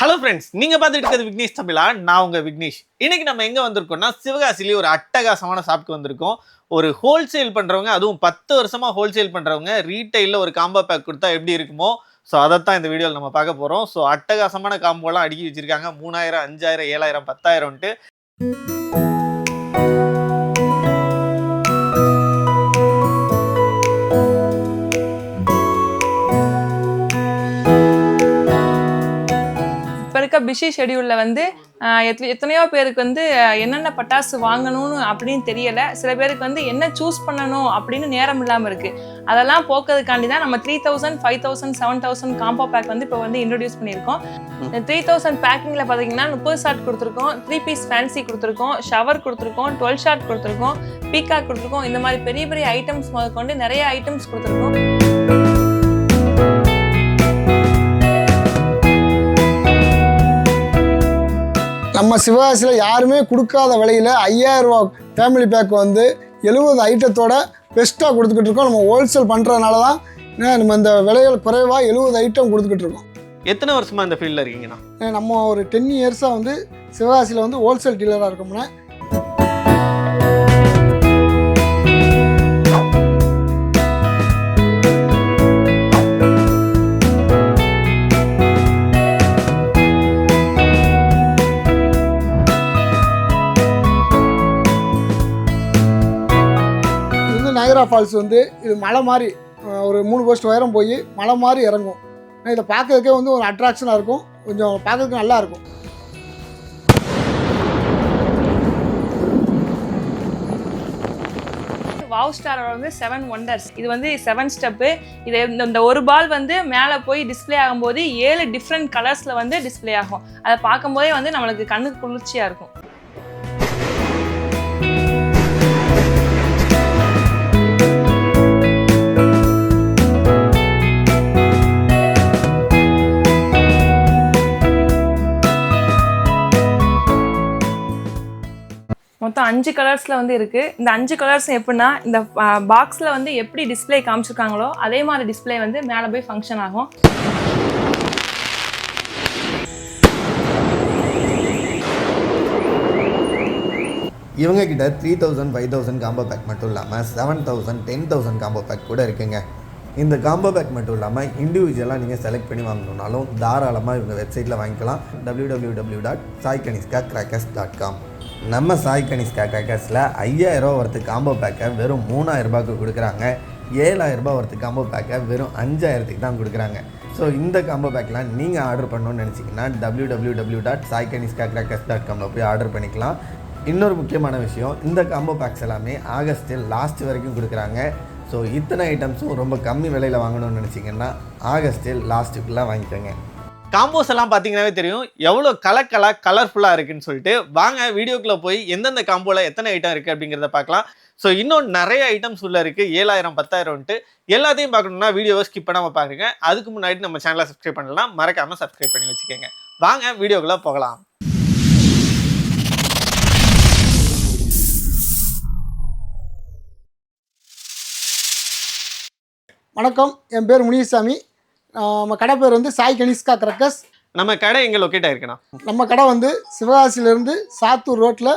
Hello friends நீங்க பார்த்துட்டு இருக்கிறது விக்னேஷ் தமிழா நான் உங்க விக்னேஷ். இன்னைக்கு நம்ம எங்க வந்திருக்கோம்னா சிவகாசிலேயே ஒரு அட்டகாசமான ஷாப்க்கு வந்திருக்கோம். ஒரு ஹோல்சேல் பண்றவங்க அதுவும் பத்து வருஷமா ஹோல்சேல் பண்றவங்க ரீட்டைல்ல ஒரு காம்போ பேக் கொடுத்தா எப்படி இருக்குமோ ஸோ அதைத்தான் இந்த வீடியோவில் நம்ம பார்க்க போறோம். ஸோ அட்டகாசமான காம்போலாம் அடுக்கி வச்சிருக்காங்க. மூணாயிரம் அஞ்சாயிரம் ஏழாயிரம் பத்தாயிரம்ட்டு பிஸி ஷெடியூலில் வந்து எத் எத்தனையோ பேருக்கு வந்து என்னென்ன பட்டாசு வாங்கணும்னு அப்படின்னு தெரியலை. சில பேருக்கு வந்து என்ன சூஸ் பண்ணணும் அப்படின்னு நேரம் இல்லாமல் இருக்குது அதெல்லாம் போக்குறதுக்காண்டி தான் நம்ம three thousand five thousand seven thousand combo pack வந்து இப்போ வந்து இன்ட்ரடியூஸ் பண்ணியிருக்கோம். த்ரீ தௌசண்ட் பேக்கிங்கில் பார்த்தீங்கன்னா முப்பது ஷாட் கொடுத்துருக்கோம் த்ரீ பீஸ் ஃபேன்சி கொடுத்துருக்கோம் ஷவர் கொடுத்துருக்கோம் டுவெல் ஷாட் கொடுத்துருக்கோம் பீகாக் கொடுத்துருக்கோம். இந்த மாதிரி பெரிய பெரிய ஐட்டம்ஸ் முதற்கொண்டு நிறைய ஐட்டம்ஸ் கொடுத்துருக்கோம். நம்ம சிவகாசியில் யாருமே கொடுக்காத விலையில் ஐயாயிரம் ரூபா ஃபேமிலி பேக் வந்து எழுபது ஐட்டத்தோட பெஸ்ட்டாக கொடுத்துக்கிட்டு இருக்கோம். நம்ம ஹோல்சேல் பண்ணுறதுனால தான் நம்ம இந்த விலைகள் குறைவாக எழுபது ஐட்டம் கொடுத்துக்கிட்டு இருக்கோம். எத்தனை வருஷமா இந்த ஃபீல்டில் இருக்கீங்கண்ணா? நம்ம ஒரு டென் இயர்ஸாக வந்து சிவகாசியில் வந்து ஹோல்சேல் டீலராக இருக்கோம்னா நயரா ஃபால்ஸ் வந்து இது மலை மாதிரி ஒரு மூணு போஸ்ட் உயரம் போய் மலை மாதிரி இறங்கும். இதை பார்க்கறதுக்கே வந்து ஒரு அட்ராக்ஷனாக இருக்கும். கொஞ்சம் பார்க்கறதுக்கு நல்லா இருக்கும். வாவ் ஸ்டாரோட வந்து செவன் ஒண்டர்ஸ் இது வந்து செவன் ஸ்டெப்பு இது இந்த- இந்த ஒரு பால் வந்து மேலே போய் டிஸ்ப்ளே ஆகும்போது ஏழு டிஃப்ரெண்ட் கலர்ஸில் வந்து டிஸ்ப்ளே ஆகும். அதை பார்க்கும்போதே வந்து நம்மளுக்கு கண்ணுக்கு குளிர்ச்சியாக இருக்கும். அஞ்சு கலர்ஸில் வந்து இருக்குது இந்த அஞ்சு கலர்ஸ் எப்படின்னா இந்த பாக்ஸில் வந்து எப்படி டிஸ்பிளே காமிச்சிருக்காங்களோ அதே மாதிரி டிஸ்ப்ளே வந்து மேலே போய் ஃபங்க்ஷன் ஆகும். இவங்க கிட்ட three thousand five thousand combo pack மட்டும் இல்லாமல் seven thousand ten thousand combo pack கூட இருக்குங்க. இந்த காம்போ பேக் மட்டும் இல்லாமல் இண்டிவிஜுவலாக நீங்கள் செலக்ட் பண்ணி வாங்கணுன்னாலும் தாராளமாக இவங்க வெப்சைட்டில் வாங்கிக்கலாம். www.saikaniska dot Sai Kanishka crackers dot com நம்ம சாய் கனிஷ்கா கிராக்கர்ஸில் ஐயாயிரரூவா ஒருத்து காம்போ பேக்கை வெறும் மூணாயிரரூபாய்க்கு கொடுக்குறாங்க. ஏழாயிரரூபா ஒருத்து காம்போ பேக்கை வெறும் அஞ்சாயிரத்துக்கு தான் கொடுக்குறாங்க. ஸோ இந்த காம்போ பேக்கெலாம் நீங்கள் ஆர்டர் பண்ணணும்னு நினச்சிங்கன்னா www.saikaniska dot Sai Kanishka crackers dot காமில் போய் ஆர்டர் பண்ணிக்கலாம். இன்னொரு முக்கியமான விஷயம் இந்த காம்போ பேக்ஸ் எல்லாமே ஆகஸ்ட்டில் லாஸ்ட் வரைக்கும் கொடுக்குறாங்க. ஸோ இத்தனை ஐட்டம்ஸும் ரொம்ப கம்மி விலையில் வாங்கணும்னு நினச்சிங்கன்னா ஆகஸ்டில் லாஸ்ட்டுக்குள்ளே வாங்கிக்கோங்க. காம்போஸ் எல்லாம் பார்த்தீங்கன்னாவே தெரியும். எவ்வளோ கலர் கலர் கலர்ஃபுல்லாக இருக்குன்னு சொல்லிட்டு வாங்க வீடியோக்குள்ளே போய் எந்தெந்த காம்போவில் எத்தனை ஐட்டம் இருக்குது அப்படிங்கிறத பார்க்கலாம். ஸோ இன்னும் நிறைய ஐட்டம்ஸ் உள்ள இருக்குது ஏழாயிரம் பத்தாயிரம்ட்டு எல்லாத்தையும் பார்க்கணும்னா வீடியோவை ஸ்கிப் பண்ணாமல் பாருங்க. அதுக்கு முன்னாடி நம்ம சேனலை சப்ஸ்கிரைப் பண்ணலாம் மறக்காமல் சப்ஸ்கிரைப் பண்ணி வச்சுக்கோங்க. வாங்க வீடியோக்குள்ளே போகலாம். வணக்கம். என் பேர் முனிசாமி நம்ம கடை பேர் வந்து சாய் கனிஷ்கா கிரக்கர்ஸ். நம்ம கடை எங்கே லொக்கேட் ஆயிருக்குண்ணா? நம்ம கடை வந்து சிவகாசியிலேருந்து சாத்தூர் ரோட்டில்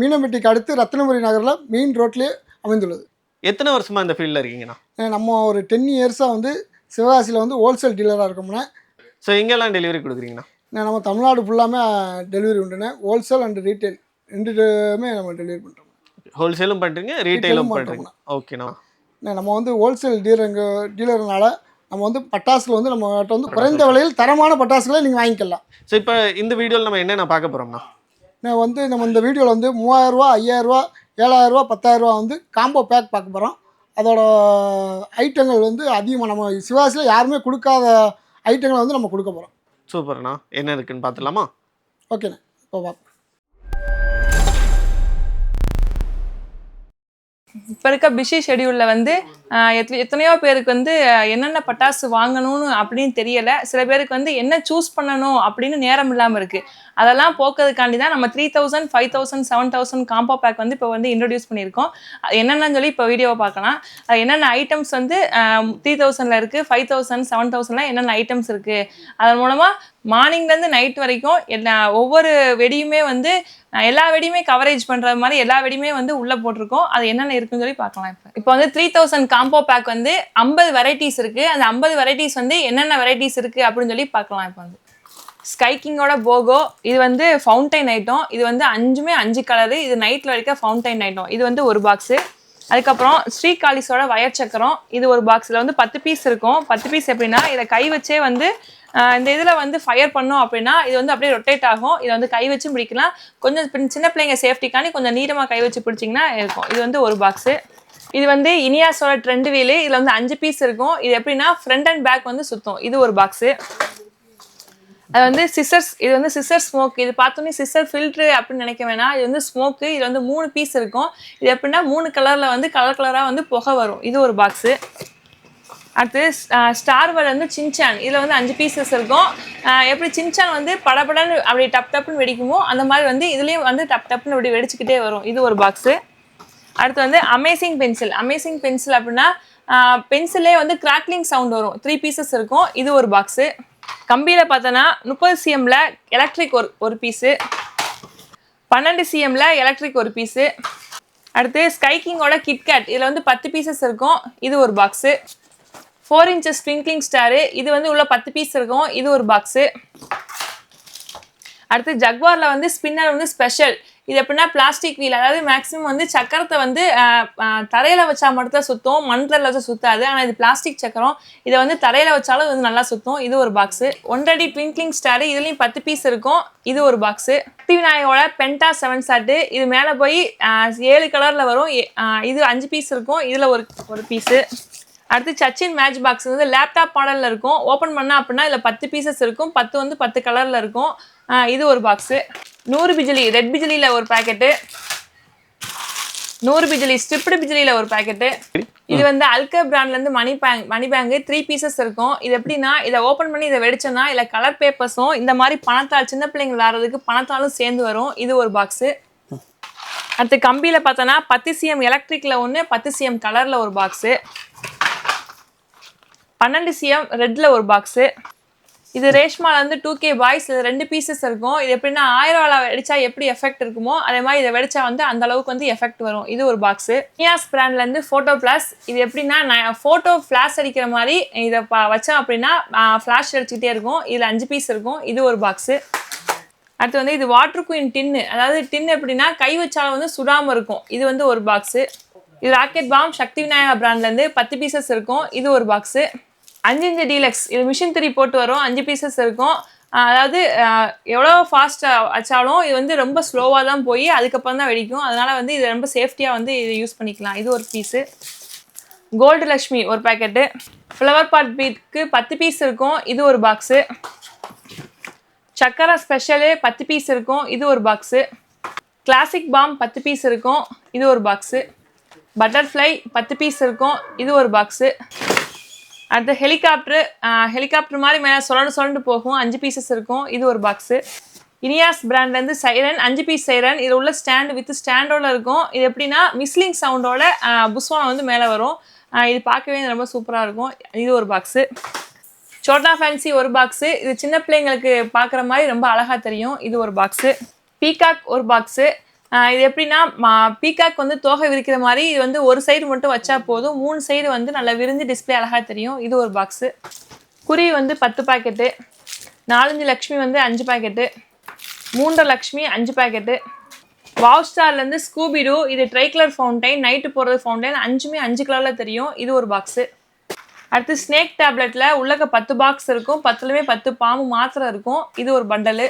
மீனம்பட்டிக்கு அடுத்து ரத்னபுரி நகரில் மெயின் ரோட்லேயே அமைந்துள்ளது. எத்தனை வருஷமா இந்த ஃபீல்டில் இருக்கீங்கண்ணா? நம்ம ஒரு டென் இயர்ஸாக வந்து சிவகாசியில் வந்து ஹோல்சேல் டீலராக இருக்கோம்னா ஸோ எங்கெல்லாம் டெலிவரி கொடுக்குறீங்கண்ணா? நம்ம தமிழ்நாடு ஃபுல்லாமே டெலிவரி உண்டுண்ணே. ஹோல்சேல் அண்ட் ரீட்டைல் ரெண்டுமே நம்ம டெலிவரி பண்ணுறோம் ஹோல்சேலும் பண்ணுறீங்க ரீட்டைலும் பண்ணுறீங்க ஓகேண்ணா நம்ம வந்து ஹோல்சேல் டீலருங்க டீலர்னால நம்ம வந்து பட்டாசுகள் வந்து நம்மகிட்ட வந்து குறைந்த விலையில் தரமான பட்டாசுகளை நீங்கள் வாங்கிக்கலாம். ஸோ இப்போ இந்த வீடியோவில் நம்ம என்னென்ன பார்க்க போகிறோம்னா நான் வந்து நம்ம இந்த வீடியோவில் வந்து மூவாயிரரூவா ஐயாயிரரூவா ஏழாயிரரூவா பத்தாயிரரூவா வந்து காம்போ பேக் பார்க்க போகிறோம் அதோட ஐட்டங்கள் வந்து அதிகமாக நம்ம சிவாசியில் யாருமே கொடுக்காத ஐட்டங்களை வந்து நம்ம கொடுக்க போகிறோம் சூப்பர்ண்ணா என்ன இருக்குன்னு பார்த்துலாமா ஓகேண்ணே இப்போ பார்ப்போம். இப்போ இருக்க பிஸி ஷெடியூலில் வந்து எத்தனையோ பேருக்கு வந்து என்னென்ன பட்டாசு வாங்கணும்னு அப்படின்னு தெரியலை. சில பேருக்கு வந்து என்ன சூஸ் பண்ணணும் அப்படின்னு நேரம் இல்லாமல் இருக்குது அதெல்லாம் போக்குறதுக்காண்டி தான் நம்ம three thousand five thousand seven thousand combo pack வந்து இப்போ வந்து இன்ட்ரடியூஸ் பண்ணியிருக்கோம். என்னென்னு சொல்லி இப்போ வீடியோவை பார்க்கலாம். அது என்னென்ன ஐட்டம்ஸ் வந்து த்ரீ தௌசண்டில் இருக்குது ஃபைவ் தௌசண்ட் செவன் தௌசண்ட்லாம் என்னென்ன ஐட்டம்ஸ் இருக்குது அதன் மூலமாக மார்னிங்லேருந்து நைட் வரைக்கும் எல்லா ஒவ்வொரு வெடியுமே வந்து எல்லா வெடியுமே கவரேஜ் பண்ணுற மாதிரி எல்லா வெடியுமே வந்து உள்ளே போட்டிருக்கோம். அது என்னென்ன இருக்குன்னு சொல்லி பார்க்கலாம் இப்போ. இப்போ வந்து த்ரீ தௌசண்ட் காம்போ பேக் வந்து ஐம்பது வெரைட்டிஸ் இருக்குது அந்த ஐம்பது வெரைட்டிஸ் வந்து என்னென்ன வெரைட்டிஸ் இருக்குது அப்படின்னு சொல்லி பார்க்கலாம் இப்போ வந்து. ஸ்கைக்கிங்கோட போகோ இது வந்து ஃபவுண்டைன் ஐட்டம் இது வந்து அஞ்சுமே அஞ்சு கலரு இது நைட்டில் வரைக்கும் ஃபவுண்டைன் ஐட்டம் இது வந்து ஒரு பாக்ஸு அதுக்கப்புறம் ஸ்ரீகாலிஸோட வயர் சக்கரம். இது ஒரு பாக்ஸில் வந்து பத்து பீஸ் இருக்கும். பத்து பீஸ் எப்படின்னா இதை கை வச்சே வந்து இந்த இதில் வந்து ஃபயர் பண்ணோம் அப்படின்னா இது வந்து அப்படியே ரொட்டேட் ஆகும். இதை வந்து கை வச்சும் பிடிக்கலாம். கொஞ்சம் சின்ன பிள்ளைங்க சேஃப்டிக்காண்டி கொஞ்சம் நீளமாக கை வச்சு பிடிச்சிங்கன்னா இருக்கும். இது வந்து ஒரு பாக்ஸு இது வந்து இனியாஸோட ட்ரெண்ட் வீலு இதில் வந்து அஞ்சு பீஸ் இருக்கும். இது எப்படின்னா ஃப்ரண்ட் அண்ட் பேக் வந்து சுத்தம். இது ஒரு பாக்ஸு அது வந்து சிசர்ஸ் இது வந்து சிசர் ஸ்மோக் இது பார்த்தோன்னே சிசர் ஃபில்ட்ரு அப்படின்னு நினைக்க வேணாம். இது வந்து ஸ்மோக்கு இது வந்து மூணு பீஸ் இருக்கும். இது எப்படின்னா மூணு கலரில் வந்து கலர் கலராக வந்து புகை வரும். இது ஒரு பாக்ஸு அடுத்து ஸ்டார் வேர்டு வந்து சின்சான் இதில் வந்து அஞ்சு பீசஸ் இருக்கும். எப்படி சின்சான் வந்து படபடன்னு அப்படி டப் டப்புன்னு வெடிக்குமோ அந்த மாதிரி வந்து இதுலேயும் வந்து டப் டப்புன்னு அப்படி வெடிச்சுக்கிட்டே வரும். இது ஒரு பாக்ஸு அடுத்து வந்து அமேசிங் பென்சில் அமேசிங் பென்சில் அப்படின்னா பென்சிலே வந்து கிராக்லிங் சவுண்ட் வரும். த்ரீ பீசஸ் இருக்கும். இது ஒரு பாக்ஸு கம்பியில் பார்த்தோன்னா முப்பது சிஎம்மில் எலக்ட்ரிக் ஒரு ஒரு பீஸு பன்னெண்டு சிஎம்மில் எலக்ட்ரிக் ஒரு பீஸு அடுத்து ஸ்கைக்கிங்கோட கிட்கேட் இதில் வந்து பத்து பீசஸ் இருக்கும். இது ஒரு box four inches sprinkling star இது வந்து உள்ள பத்து பீஸ் இருக்கும். இது ஒரு பாக்ஸு அடுத்து ஜக்வாரில் வந்து ஸ்பின்னர் வந்து ஸ்பெஷல் இது எப்படின்னா பிளாஸ்டிக் வீல் அதாவது மேக்ஸிமம் வந்து சக்கரத்தை வந்து தரையில் வச்சா மட்டும் தான் சுற்றும் மண்ணில் வச்சா சுற்றாது ஆனால் இது பிளாஸ்டிக் சக்கரம். இதை வந்து தரையில் வச்சாலும் இது வந்து நல்லா சுற்றும் இது ஒரு பாக்ஸு ஒன்றடி ட்விங்க்லிங் ஸ்டாரு இதுலேயும் பத்து பீஸ் இருக்கும். இது ஒரு பாக்ஸு சக்தி விநாயகோட பென்டா செவன் சாட்டு இது மேலே போய் ஏழு கலரில் வரும். இது அஞ்சு பீஸ் இருக்கும். இதில் ஒரு ஒரு பீஸு அடுத்து சச்சின் மேட்ச் பாக்ஸ் வந்து லேப்டாப் மாடலில் இருக்கும். ஓப்பன் பண்ணால் அப்படின்னா இதில் பத்து பீசஸ் இருக்கும். பத்து வந்து பத்து கலரில் இருக்கும். இது ஒரு பாக்ஸு நூறு பிஜிலி ரெட் பிஜிலியில் ஒரு பேக்கெட்டு நூறு பிஜிலி ஸ்ட்ரிப்டு பிஜிலியில் ஒரு பேக்கெட்டு இது வந்து அல்கர் பிராண்ட்லேருந்து money bank money bank three pieces இருக்கும். இது எப்படின்னா இதை ஓப்பன் பண்ணி இதை வெடிச்சோன்னா இல்லை கலர் பேப்பர்ஸும் இந்த மாதிரி பணத்தால் சின்ன பிள்ளைங்க விளாட்றதுக்கு பணத்தாலும் சேர்ந்து வரும். இது ஒரு பாக்ஸு அடுத்து கம்பியில் பார்த்தோன்னா பத்து சிஎம் எலக்ட்ரிக்கில் ஒன்று பத்து சிஎம் கலரில் ஒரு பாக்ஸு பன்னெண்டு சிஎம் ரெட்டில் ஒரு பாக்ஸு இது ரேஷ்மால வந்து டூ கே பாய்ஸ் இது ரெண்டு பீசஸ் இருக்கும். இது எப்படின்னா ஆயிரம் ரூபா வெடிச்சா எப்படி எஃபெக்ட் இருக்குமோ அதே மாதிரி இதை வெடிச்சா வந்து அந்த அளவுக்கு வந்து எஃபெக்ட் வரும். இது ஒரு பாக்ஸு நியாஸ் பிராண்ட்லேருந்து ஃபோட்டோ பிளாஸ் இது எப்படின்னா நான் ஃபோட்டோ ஃப்ளாஷ் அடிக்கிற மாதிரி இதை வச்சோம் அப்படின்னா ஃப்ளாஷ் அடிச்சுக்கிட்டே இருக்கும். இதில் அஞ்சு பீஸ் இருக்கும். இது ஒரு பாக்ஸு அடுத்து வந்து இது வாட்டர் குயின் டின்னு அதாவது டின் எப்படின்னா கை வச்சாலும் வந்து சுடாமல் இருக்கும். இது வந்து ஒரு பாக்ஸு இது ராக்கெட் பாம் சக்தி விநாயகா பிராண்ட்லேருந்து பத்து பீசஸ் இருக்கும். இது ஒரு பாக்ஸு அஞ்சு இஞ்சு டீலக்ஸ் இது மிஷின் திரி போட்டு வரும். அஞ்சு பீசஸ் இருக்கும். அதாவது எவ்வளோ ஃபாஸ்ட்டாக வச்சாலும் இது வந்து ரொம்ப ஸ்லோவாக தான் போய் அதுக்கப்புறம் தான் வெடிக்கும். அதனால் வந்து இது ரொம்ப சேஃப்டியாக வந்து இது யூஸ் பண்ணிக்கலாம். இது ஒரு பீஸு கோல்டு லக்ஷ்மி ஒரு பேக்கெட்டு ஃப்ளவர் பாட் பீட்க்கு பத்து பீஸ் இருக்கும். இது ஒரு பாக்ஸு சக்கரை ஸ்பெஷலு பத்து பீஸ் இருக்கும். இது ஒரு பாக்ஸு கிளாசிக் பாம் பத்து பீஸ் இருக்கும். இது ஒரு பாக்ஸு பட்டர்ஃப்ளை பத்து பீஸ் இருக்கும். இது ஒரு பாக்ஸு அடுத்து ஹெலிகாப்டர் ஹெலிகாப்டர் மாதிரி மேலே சொலண்டு சுரண்டு போகும். அஞ்சு பீசஸ் இருக்கும். இது ஒரு பாக்ஸு இனியாஸ் பிராண்ட்லேருந்து சைரன் அஞ்சு பீஸ் சைரன் இதில் உள்ள ஸ்டாண்டு வித் ஸ்டாண்டோட இருக்கும். இது எப்படின்னா மிஸ்லிங் சவுண்டோட புஸ்வானம் வந்து மேலே வரும். இது பார்க்கவே ரொம்ப சூப்பராக இருக்கும். இது ஒரு பாக்ஸு சோட்டா ஃபேன்சி ஒரு பாக்ஸு இது சின்ன பிள்ளைங்களுக்கு பார்க்குற மாதிரி ரொம்ப அழகாக தெரியும். இது ஒரு பாக்ஸு பீகாக் ஒரு பாக்ஸு இது எப்படின்னா பீகாக் வந்து தோகை விரிக்கிற மாதிரி இது வந்து ஒரு சைடு மட்டும் வச்சா போதும். மூணு சைடு வந்து நல்லா விரிஞ்சு டிஸ்ப்ளே அழகாக தெரியும். இது ஒரு பாக்ஸு குருவி வந்து பத்து பாக்கெட்டு நாலஞ்சு லக்ஷ்மி வந்து அஞ்சு பாக்கெட்டு மூன்றரை லக்ஷ்மி அஞ்சு பாக்கெட்டு வாவ் ஸ்டார்லேருந்து ஸ்கூபிடோ இது ட்ரை கலர் ஃபவுண்டைன் நைட்டு போடுறது ஃபவுண்டைன் அஞ்சுமே அஞ்சு கலரில் தெரியும். இது ஒரு பாக்ஸு அடுத்து ஸ்னேக் டேப்லெட்டில் உள்ளக்க பத்து பாக்ஸ் இருக்கும். பத்துலேயுமே பத்து பாம்பு மாத்திரை இருக்கும். இது ஒரு பண்டலு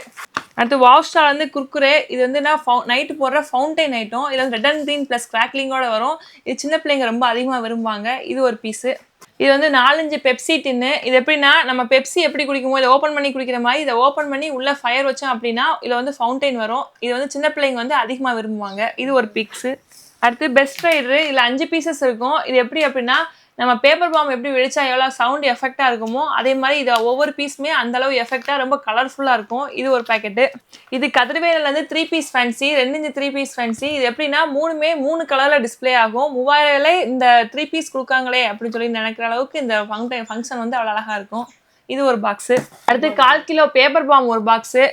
அடுத்து வாஷ்டால் வந்து குர்குரே இது வந்து நான் ஃபவு நைட்டு போடுற ஃபவுண்டைன் ஐட்டம் இதில் வந்து ரெட் அண்ட் க்ரீன் ப்ளஸ் கிராக்லிங்கோட வரும். இது சின்ன பிள்ளைங்க ரொம்ப அதிகமாக விரும்புவாங்க. இது ஒரு பீஸு இது வந்து நாலஞ்சு பெப்சி டின்னு இது எப்படின்னா நம்ம பெப்சி எப்படி குடிக்குமோ இதை ஓப்பன் பண்ணி குடிக்கிற மாதிரி இதை ஓப்பன் பண்ணி உள்ள ஃபயர் வச்சோம் அப்படின்னா இதில் வந்து ஃபவுண்டைன் வரும். இது வந்து சின்ன பிள்ளைங்க வந்து அதிகமாக விரும்புவாங்க. இது ஒரு பிக்ஸு அடுத்து பெஸ்ட் ரைடரு இதில் அஞ்சு பீசஸ் இருக்கும். இது எப்படி அப்படின்னா நம்ம பேப்பர் பாம் எப்படி வெடிச்சா எவ்வளோ சவுண்ட் எஃபெக்டாக இருக்குமோ அதே மாதிரி இது ஒவ்வொரு பீஸுமே அந்தளவு எஃபெக்டாக ரொம்ப கலர்ஃபுல்லாக இருக்கும். இது ஒரு பேக்கெட்டு இது கதிர்வேலேருந்து த்ரீ பீஸ் ஃபேன்சி ரெண்டு இஞ்சு த்ரீ பீஸ் ஃபேன்சி இது எப்படின்னா மூணுமே மூணு கலரில் டிஸ்பிளே ஆகும். மூவாயிரம் இந்த த்ரீ பீஸ் கொடுக்காங்களே அப்படின்னு சொல்லி நினைக்கிற அளவுக்கு இந்த ஃபங்க்ஷன் ஃபங்க்ஷன் வந்து அவ்வளோ அழகாக இருக்கும். இது ஒரு பாக்ஸு அடுத்து கால் கிலோ பேப்பர் பாம் ஒரு பாக்ஸு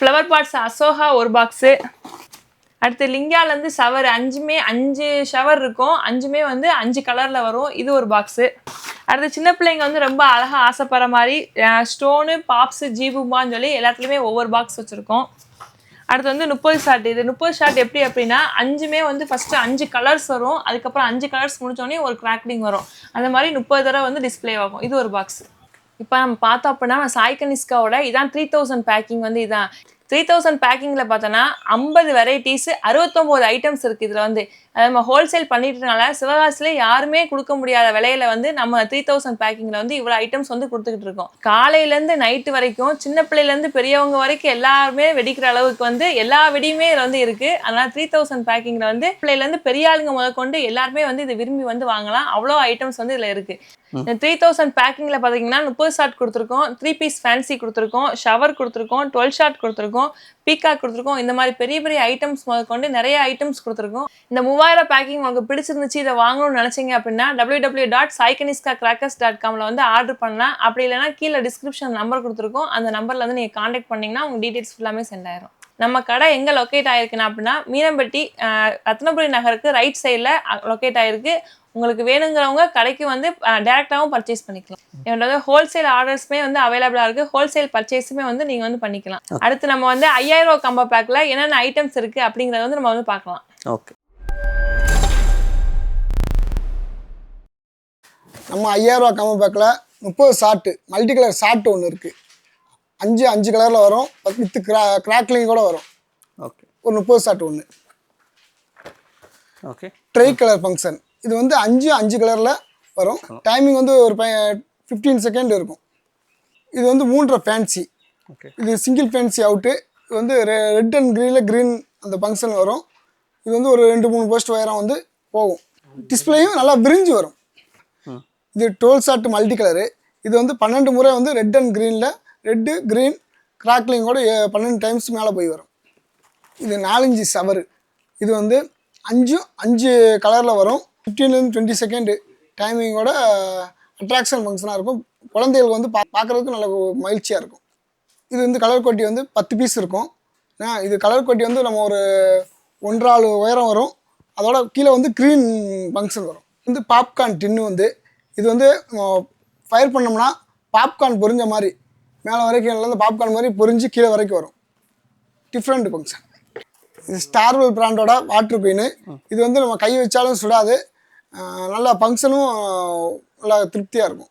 ஃப்ளவர் பாட்ஸ் அசோகா ஒரு பாக்ஸு அடுத்து லிங்காலேருந்து ஷவர் அஞ்சுமே அஞ்சு ஷவர் இருக்கும். அஞ்சுமே வந்து அஞ்சு கலரில் வரும். இது ஒரு பாக்ஸு அடுத்து சின்ன பிள்ளைங்க வந்து ரொம்ப அழகாக ஆசைப்படுற மாதிரி ஸ்டோனு பாப்ஸு ஜீபுமான்னு சொல்லி எல்லாத்துலேயுமே ஒவ்வொரு பாக்ஸ் வச்சுருக்கோம். அடுத்து வந்து முப்பது ஷார்ட் இது முப்பது ஷார்ட் எப்படி அப்படின்னா அஞ்சுமே வந்து ஃபஸ்ட்டு அஞ்சு கலர்ஸ் வரும். அதுக்கப்புறம் அஞ்சு கலர்ஸ் முடிச்சோடனே ஒரு கிராக்லிங் வரும். அந்த மாதிரி முப்பது தடவை வந்து டிஸ்ப்ளே ஆகும். இது ஒரு பாக்ஸ் இப்போ நம்ம பார்த்தோம் அப்படின்னா சாய்கனிஸ்காவோட இதான் த்ரீ தௌசண்ட் பேக்கிங் வந்து இதான். த்ரீ தௌசண்ட் பேக்கிங்கில் பார்த்தோன்னா ஐம்பது வெரைட்டிஸ் அறுபத்தொம்போது ஐட்டம்ஸ் இருக்குது இதில் வந்து நம்ம ஹோல்சேல் பண்ணிட்டனால சிவகாசியில் யாருமே கொடுக்க முடியாத விலையில வந்து நம்ம த்ரீ தௌசண்ட் பேக்கிங்கில் வந்து இவ்வளோ ஐட்டம்ஸ் வந்து கொடுத்துக்கிட்டு இருக்கோம். காலையிலேருந்து நைட்டு வரைக்கும் சின்ன பிள்ளையிலேருந்து பெரியவங்க வரைக்கும் எல்லாருமே வெடிக்கிற அளவுக்கு வந்து எல்லா வெடியுமே இதில் வந்து இருக்குது அதனால் த்ரீ தௌசண்ட் பேக்கிங்கில் வந்து பிள்ளையிலேருந்து பெரிய ஆளுங்க முதற்கொண்டு எல்லாருமே வந்து இதை விரும்பி வந்து வாங்கலாம். அவ்வளோ ஐட்டம்ஸ் வந்து இதில் இருக்குது இந்த த்ரீ தௌசண்ட் பேக்கிங்கில் பார்த்தீங்கன்னா முப்பது ஷாட் கொடுத்துருக்கோம். த்ரீ பீஸ் ஃபேன்சி கொடுத்துருக்கோம். ஷவர் கொடுத்துருக்கோம். டுவெல் ஷாட் கொடுத்துருக்கோம். பீகாக் கொடுத்துருக்கோம். இந்த மாதிரி பெரிய பெரிய ஐட்டம்ஸ் முதற்கொண்டு நிறைய ஐட்டம்ஸ் கொடுத்துருக்கோம். இந்த மூவாயிரம் பேக்கிங் உங்களுக்கு பிடிச்சிருந்துச்சு இதை வாங்கணும்னு நினச்சிங்க அப்படின்னா W W dot Sai Kanishka crackers dot காமில் வந்து ஆர்டர் பண்ணலாம். அப்படி இல்லைன்னா கீழே டிஸ்கிரிப்ஷன் நம்பர் கொடுத்துருக்கோம். அந்த நம்பரில் வந்து நீங்கள் காண்டாக்ட் பண்ணிங்கன்னா உங்கள் டீட்டெயில்ஸ் ஃபுல்லாமே சென்ட் ஆயிரும். நம்ம கடை எங்கே லொக்கேட் ஆயிருக்குன்னா அப்படின்னா மீனம்பட்டி ரத்னபுரி நகருக்கு ரைட் சைடில் லொக்கேட் ஆயிருக்கு. உங்களுக்கு வேணுங்கிறவங்க கடைக்கு வந்து டேரெக்டாகவும் பர்ச்சேஸ் பண்ணிக்கலாம். என்னோட ஹோல்சேல் ஆர்டர்ஸுமே வந்து அவைலபிளாக இருக்குது ஹோல்சேல் பர்ச்சேஸுமே வந்து நீங்கள் வந்து பண்ணிக்கலாம். அடுத்து நம்ம வந்து ஐயாயிரம் ரூபா கம்போ பேக்கில் என்னென்ன ஐட்டம்ஸ் இருக்குது அப்படிங்கிறத வந்து நம்ம வந்து பார்க்கலாம். ஓகே நம்ம ஐயாயிரரூவா கம்மி பேக்கில் முப்பது ஷாட்டு மல்டி கலர் ஷாட்டு ஒன்று இருக்குது அஞ்சு அஞ்சு கலரில் வரும். வித்து கிரா கிராக்லிங் கூட வரும். ஓகே ஒரு முப்பது ஷாட் ஒன்று ஓகே ட்ரை கலர் ஃபங்க்ஷன் இது வந்து அஞ்சு அஞ்சு கலரில் வரும். டைமிங் வந்து ஒரு ஃபிஃப்டீன் செகண்ட் இருக்கும். இது வந்து மூன்றரை ஃபேன்சி இது சிங்கிள் ஃபேன்சி அவுட்டு இது வந்து ரெட் அண்ட் க்ரீனில் க்ரீன் அந்த ஃபங்க்ஷன் வரும். இது வந்து ஒரு ரெண்டு மூணு போஸ்ட் வயரம் வந்து போகும். டிஸ்பிளேயும் நல்லா விரிஞ்சு வரும். இது டுவெல் ஷாட் மல்டி கலரு இது வந்து பன்னெண்டு முறை வந்து ரெட் அண்ட் க்ரீனில் ரெட்டு க்ரீன் கிராக்லிங்கோட பன்னெண்டு டைம்ஸ் மேலே போய் வரும். இது நாலஞ்சு சவரு. இது வந்து அஞ்சு அஞ்சு கலரில் வரும். ஃபிஃப்டீன்லேருந்து டுவெண்ட்டி செகண்டு டைமிங்கோட அட்ராக்ஷன் ஃபங்க்ஷனாக இருக்கும். குழந்தைகளுக்கு வந்து பா பார்க்குறதுக்கு நல்ல மகிழ்ச்சியாக இருக்கும். இது வந்து கலர் கொட்டி வந்து பத்து பீஸ் இருக்கும். ஏன்னா இது கலர் கொட்டி வந்து நம்ம ஒரு ஒன்றாள் உயரம் வரும். அதோட கீழே வந்து க்ரீன் ஃபங்க்ஷன் வரும். வந்து பாப்கார்ன் டின்னு வந்து இது வந்து ஃபயர் பண்ணோம்னா பாப்கார்ன் பொரிஞ்ச மாதிரி மேலே வரைக்கும் இருந்து பாப்கார்ன் மாதிரி பொரிஞ்சு கீழே வரைக்கும் வரும். டிஃப்ரெண்ட் ஃபங்க்ஷன் இது ஸ்டார்வெல் பிராண்டோட வாட்ரு குயின் இது வந்து நம்ம கை வச்சாலும் சுடாது. நல்லா ஃபங்க்ஷனும் நல்லா திருப்தியாக இருக்கும்.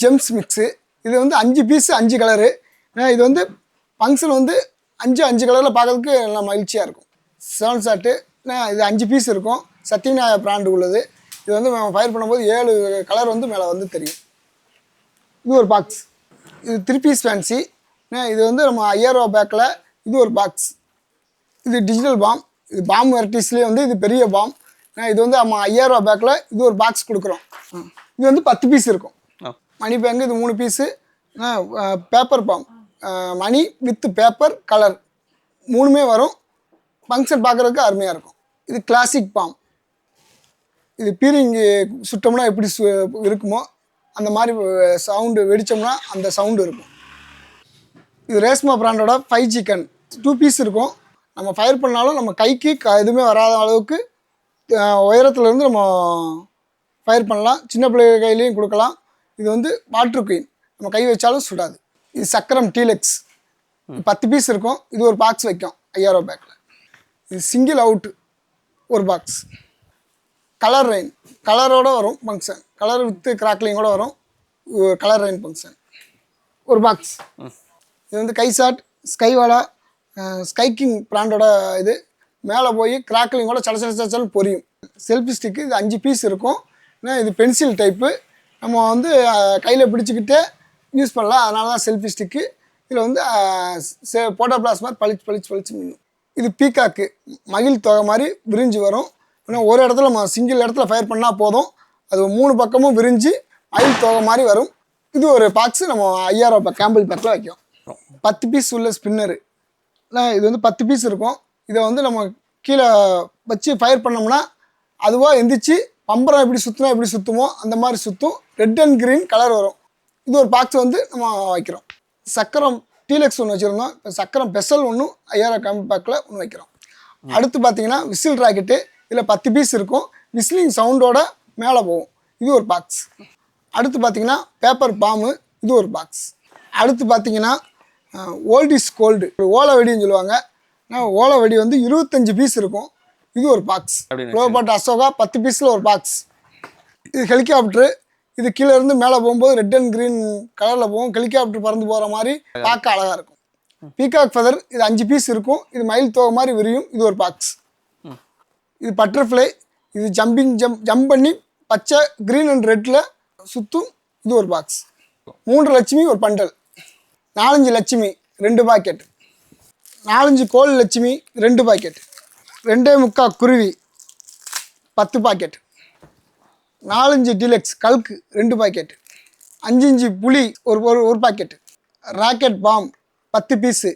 ஜெம்ஸ் மிக்ஸு இது வந்து அஞ்சு பீஸு அஞ்சு கலரு இது வந்து ஃபங்க்ஷன் வந்து அஞ்சு அஞ்சு கலரில் பார்க்கறதுக்கு நல்லா மகிழ்ச்சியாக இருக்கும். செவன் ஷாட்டு இது அஞ்சு பீஸ் இருக்கும். சத்யநாய பிராண்டு உள்ளது. இது வந்து நம்ம ஃபயர் பண்ணும்போது ஏழு கலர் வந்து மேலே வந்து தெரியும். இது ஒரு பாக்ஸ் இது த்ரீ பீஸ் ஃபேன்சி இது வந்து நம்ம ஐயாயிரரூவா பேக்கில் இது ஒரு பாக்ஸ் இது டிஜிட்டல் பாம் இது பாம் வெரைட்டிஸ்லேயே வந்து இது பெரிய பாம் இது வந்து நம்ம ஐயாயிரரூவா பேக்கில் இது ஒரு பாக்ஸ் கொடுக்குறோம். இது வந்து பத்து பீஸ் இருக்கும். மணி பேங்க் இது மூணு piece paper bomb money with paper colour மூணுமே வரும். ஃபங்க்ஷன் பார்க்குறதுக்கு அருமையாக இருக்கும். இது கிளாசிக் பாம் இது பீரிங்கு சுட்டோம்னா எப்படி சு இருக்குமோ அந்த மாதிரி சவுண்டு வெடித்தோம்னா அந்த சவுண்டு இருக்கும். இது ரேஸ்மா பிராண்டோட ஃபைவ் சிக்கன் டூ பீஸ் இருக்கும். நம்ம ஃபயர் பண்ணாலும் நம்ம கைக்கு க எதுவுமே வராத அளவுக்கு அஹ், உயரத்துல இருந்து நம்ம ஃபயர் பண்ணலாம். சின்ன பிள்ளை கையிலையும் கொடுக்கலாம். இது வந்து வாட்டர் குயின் நம்ம கை வச்சாலும் சுடாது. இது சக்கரம் டீலெக்ஸ் பத்து பீஸ் இருக்கும். இது ஒரு பாக்ஸ் வைக்கும். ஐயாயிரம் பேக்கில் இது சிங்கிள் அவுட் ஒரு பாக்ஸ் கலர் ரெயின் கலரோட வரும் ஃபங்க்ஷன் கலர் வித்து கிராக்லிங்கோட வரும். கலர் ரெயின் ஃபங்க்ஷன் ஒரு பாக்ஸ் இது வந்து கைசாட் ஸ்கைவாலா ஸ்கை கிங் பிராண்டோட இது. மேலே போய் கிராக்லிங்கோட சல சட சல பொரியும். செல்ஃபி ஸ்டிக்கு இது அஞ்சு பீஸ் இருக்கும். ஏன்னா இது பென்சில் டைப்பு நம்ம வந்து கையில் பிடிச்சிக்கிட்டே யூஸ் பண்ணலாம். அதனால தான் செல்ஃபி ஸ்டிக்கு இதில் வந்து போட்டோ பிளாஸ் மாதிரி பளிச்சு பளிச்சு பளிச்சு மின்னும். இது பீகாக்கு மகிழ் தொகை மாதிரி விரிஞ்சு வரும். ஏன்னா ஒரு இடத்துல நம்ம சிங்கிள் இடத்துல ஃபயர் பண்ணால் போதும். அது மூணு பக்கமும் விரிஞ்சு மயில் தொகை மாதிரி வரும். இது ஒரு பாக்ஸு நம்ம ஐயாயிரம் ரூபாய் கேம்பிள் பேக்கில் வைக்கும் பத்து பீஸ் உள்ள ஸ்பின்னரு இது வந்து பத்து பீஸ் இருக்கும். இதை வந்து நம்ம கீழே வச்சு ஃபயர் பண்ணோம்னா அதுவாக எந்திரிச்சு பம்பரம் எப்படி சுற்றினா எப்படி சுற்றுமோ அந்த மாதிரி சுற்றும் ரெட் அண்ட் green கலர் வரும். இது ஒரு பாக்ஸ் வந்து நம்ம வைக்கிறோம். சக்கரம் டீலெக்ஸ் ஒன்று வச்சுருந்தோம். இப்போ சக்கரம் பெசல் ஒன்றும் ஐயாயிரம் கம்பி பேக்கில் ஒன்று வைக்கிறோம். அடுத்து பார்த்தீங்கன்னா விசில் ராக்கெட்டு இதில் பத்து பீஸ் இருக்கும். விசிலிங் சவுண்டோட மேலே போகும். இது ஒரு பாக்ஸ் அடுத்து பார்த்தீங்கன்னா பேப்பர் பாம்பு இது ஒரு பாக்ஸ் அடுத்து பார்த்தீங்கன்னா ஓல்ட் இஸ் கோல்டு ஓலை வெடின்னு சொல்லுவாங்க. ஆனால் ஓலை வெடி வந்து இருபத்தஞ்சு பீஸ் இருக்கும். இது ஒரு பாக்ஸ் ரோபோட் அசோகா பத்து பீஸில் ஒரு பாக்ஸ் இது ஹெலிகாப்டரு இது கீழே இருந்து மேலே போகும்போது ரெட் அண்ட் green கலரில் போகும். ஹெலிகாப்டர் பறந்து போகிற மாதிரி பார்க்க அழகாக இருக்கும். பீகாக் ஃபெதர் இது அஞ்சு பீஸ் இருக்கும். இது மயில் தோகை மாதிரி விரியும். இது ஒரு பாக்ஸ் இது பட்டர்ஃப்ளை இது ஜம்பிங் ஜம்ப் ஜம்ப் பண்ணி பச்சை க்ரீன் அண்ட் ரெட்டில் சுற்றும் இது ஒரு பாக்ஸ் மூன்று லட்சுமி ஒரு பண்டல். நாலஞ்சு லட்சுமி ரெண்டு பாக்கெட் நாலஞ்சு கோல் லட்சுமி ரெண்டு பாக்கெட் ரெண்டே முக்கா குருவி பத்து பாக்கெட் நாலஞ்சு டிலெக்ஸ் கல்க்கு ரெண்டு பாக்கெட் அஞ்சு இஞ்சு புளி ஒரு ஒரு ஒரு பாக்கெட் ராக்கெட் பாம் பத்து பீஸு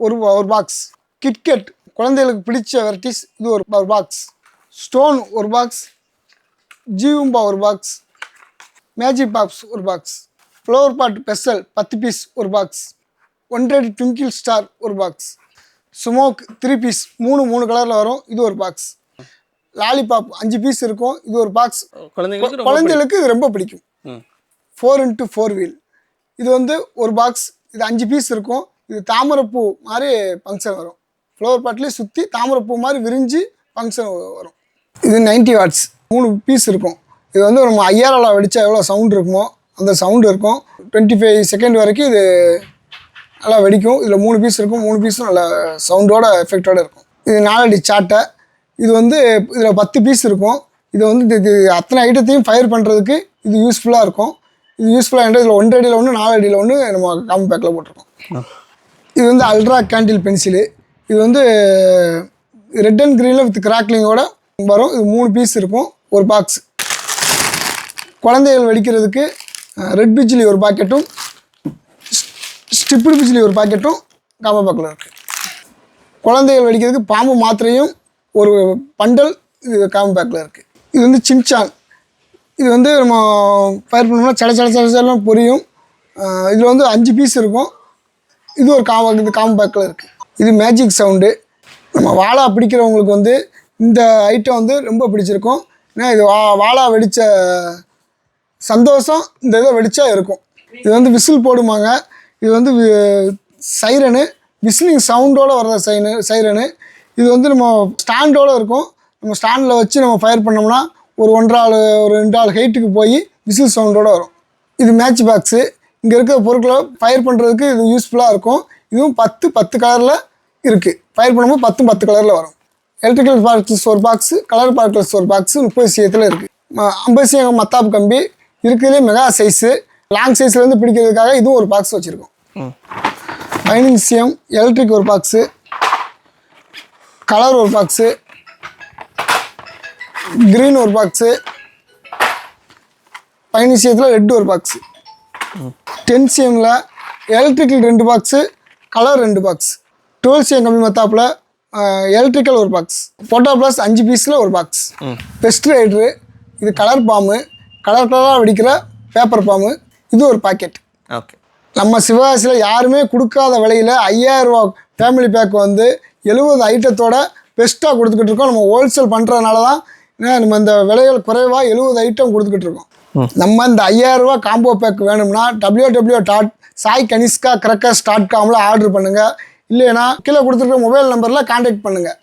ஒரு ஒரு பாக்ஸ் கிட்கெட் குழந்தைகளுக்கு பிடிச்ச வெரைட்டிஸ் இது ஒரு ஒரு பாக்ஸ் ஸ்டோன் ஒரு பாக்ஸ் ஜீவும்பா ஒரு பாக்ஸ் மேஜிக் பாக்ஸ் ஒரு பாக்ஸ் ஃப்ளவர் பாட் பெசல் பத்து பீஸ் ஒரு பாக்ஸ் ஒன்ரெட் ட்விங்கிள் ஸ்டார் ஒரு பாக்ஸ் ஸ்மோக் த்ரீ பீஸ் மூணு மூணு கலரில் வரும். இது ஒரு பாக்ஸ் லாலிபாப் அஞ்சு பீஸ் இருக்கும். இது ஒரு பாக்ஸ் குழந்தைங்களுக்கு குழந்தைகளுக்கு இது ரொம்ப பிடிக்கும். ஃபோர் இன்ட்டு ஃபோர் வீல் இது வந்து ஒரு பாக்ஸ் இது அஞ்சு பீஸ் இருக்கும். இது தாமரைப்பூ மாதிரி ஃபங்க்ஷன் வரும். ஃப்ளவர் பாட்லேயே சுற்றி தாமரைப்பூ மாதிரி விரிஞ்சு ஃபங்க்ஷன் வரும். இது 90 வாட்ஸ் மூணு பீஸ் இருக்கும். இது வந்து நம்ம ஐயாயிரம் வெடிச்சா எவ்வளோ சவுண்ட் இருக்குமோ அந்த சவுண்டு இருக்கும். டுவெண்ட்டி ஃபைவ் செகண்ட் வரைக்கும் இது நல்லா வெடிக்கும். இதில் மூணு பீஸ் இருக்கும். மூணு பீஸும் நல்ல சவுண்டோட எஃபெக்டோட இருக்கும். இது நாலடி சாட்டை இது வந்து இதில் பத்து பீஸ் இருக்கும். இது வந்து இது- அத்தனை ஐட்டத்தையும் ஃபயர் பண்ணுறதுக்கு இது யூஸ்ஃபுல்லாக இருக்கும். இது யூஸ்ஃபுல்லாக இதில் ஒன்றரை அடியில் ஒன்று நாலு அடியில் ஒன்று நம்ம காம்பி பேக்கில் போட்டிருக்கோம். இது வந்து அல்ட்ரா கேண்டில் பென்சிலு இது வந்து ரெட் அண்ட் க்ரீனில் வித் கிராக்லிங்கோட வரும். இது மூணு பீஸ் இருக்கும். ஒரு பாக்ஸ் குழந்தைகள் வெடிக்கிறதுக்கு ரெட் பிஜிலி ஒரு பாக்கெட்டும் ஸ்டிப்பிடு பிஜிலி ஒரு பாக்கெட்டும் காம்போ இருக்குது குழந்தைகள் வெடிக்கிறதுக்கு பாம்பு மாத்திரையும் ஒரு பண்டல் இது காம்போ பேக்கில் இருக்குது இது வந்து சின்சான் இது வந்து நம்ம ஃபயர் பண்ணோம்னா சட சட சட சடலாம் பொரியும். இதில் வந்து அஞ்சு பீஸ் இருக்கும். இது ஒரு காம்போ இது காம்போ பேக்கில் இருக்குது இது மேஜிக் சவுண்டு நம்ம வாழா பிடிக்கிறவங்களுக்கு வந்து இந்த ஐட்டம் வந்து ரொம்ப பிடிச்சிருக்கும். ஏன்னா இது வா வாழா வெடித்த சந்தோஷம் இந்த இதை வெடித்தா இருக்கும். இது வந்து விசில் போடுமாங்க. இது வந்து சைரனு விசிலிங் சவுண்டோடு வர்ற சைனு சைரனு. இது வந்து நம்ம ஸ்டாண்டோட இருக்கும். நம்ம ஸ்டாண்டில் வச்சு நம்ம ஃபயர் பண்ணோம்னா ஒரு ஒன்றரை ஆள் ஒரு ரெண்டு ஆள் ஹைட்டுக்கு போய் விசில் சவுண்டோடு வரும். இது மேட்ச் பாக்ஸு. இங்கே இருக்கிற பொருட்களை ஃபயர் பண்ணுறதுக்கு இது யூஸ்ஃபுல்லாக இருக்கும். இதுவும் பத்து பத்து கலரில் இருக்குது ஃபயர் பண்ணும்போது பத்தும் பத்து கலரில் வரும். எலக்ட்ரிக்கல் பார்க்கல்ஸ் ஒரு பாக்ஸு கலர் பார்க்கல்ஸ் ஒரு பாக்ஸு முப்பது சிஎத்தில் இருக்குது ஐம்பது சியம் மத்தாப்பு கம்பி. இருக்கிறதுலே மெகா சைஸு. லாங் சைஸ்லேருந்து பிடிக்கிறதுக்காக இதுவும் ஒரு பாக்ஸ் வச்சுருக்கோம். பைனிங் சியம் எலக்ட்ரிக் ஒரு பாக்ஸு கலர் ஒரு பாக்ஸு க்ரீன் ஒரு பாக்ஸு பைனிங் சியத்தில் ரெட் ஒரு பாக்ஸு டென் சிஎம்மில் எலக்ட்ரிக்கல் ரெண்டு பாக்ஸு கலர் ரெண்டு பாக்ஸ் டுவெல் சிஎம் கம்மி மத்தாப்பில் எலக்ட்ரிக்கல் ஒரு பாக்ஸ் ஃபோட்டோ ப்ளஸ் அஞ்சு பீஸில் ஒரு பாக்ஸ் பெஸ்ட் ரைட்ரு இது கலர் பாம்பு கலர் கலராக வெடிக்கிற பேப்பர் பாம்பு இது ஒரு பாக்கெட் ஓகே நம்ம சிவகாசியில் யாருமே கொடுக்காத விலையில் ஐயாயிரம் ரூபா ஃபேமிலி பேக் வந்து எழுபது ஐட்டத்தோட பெஸ்ட்டாக கொடுத்துக்கிட்டு இருக்கோம். நம்ம ஹோல்சேல் பண்ணுறதுனால தான் ஏன்னா நம்ம இந்த விலைகள் குறைவாக எழுபது ஐட்டம் கொடுத்துக்கிட்டு இருக்கோம். நம்ம இந்த ஐயாயிரம் ரூபா காம்போ பேக் வேணும்னா W W dot Sai Kanishka crackers dot காமில் ஆர்டர் பண்ணுங்கள் இல்லைன்னா கீழே கொடுத்துருக்க மொபைல் நம்பரில் காண்டாக்ட் பண்ணுங்கள்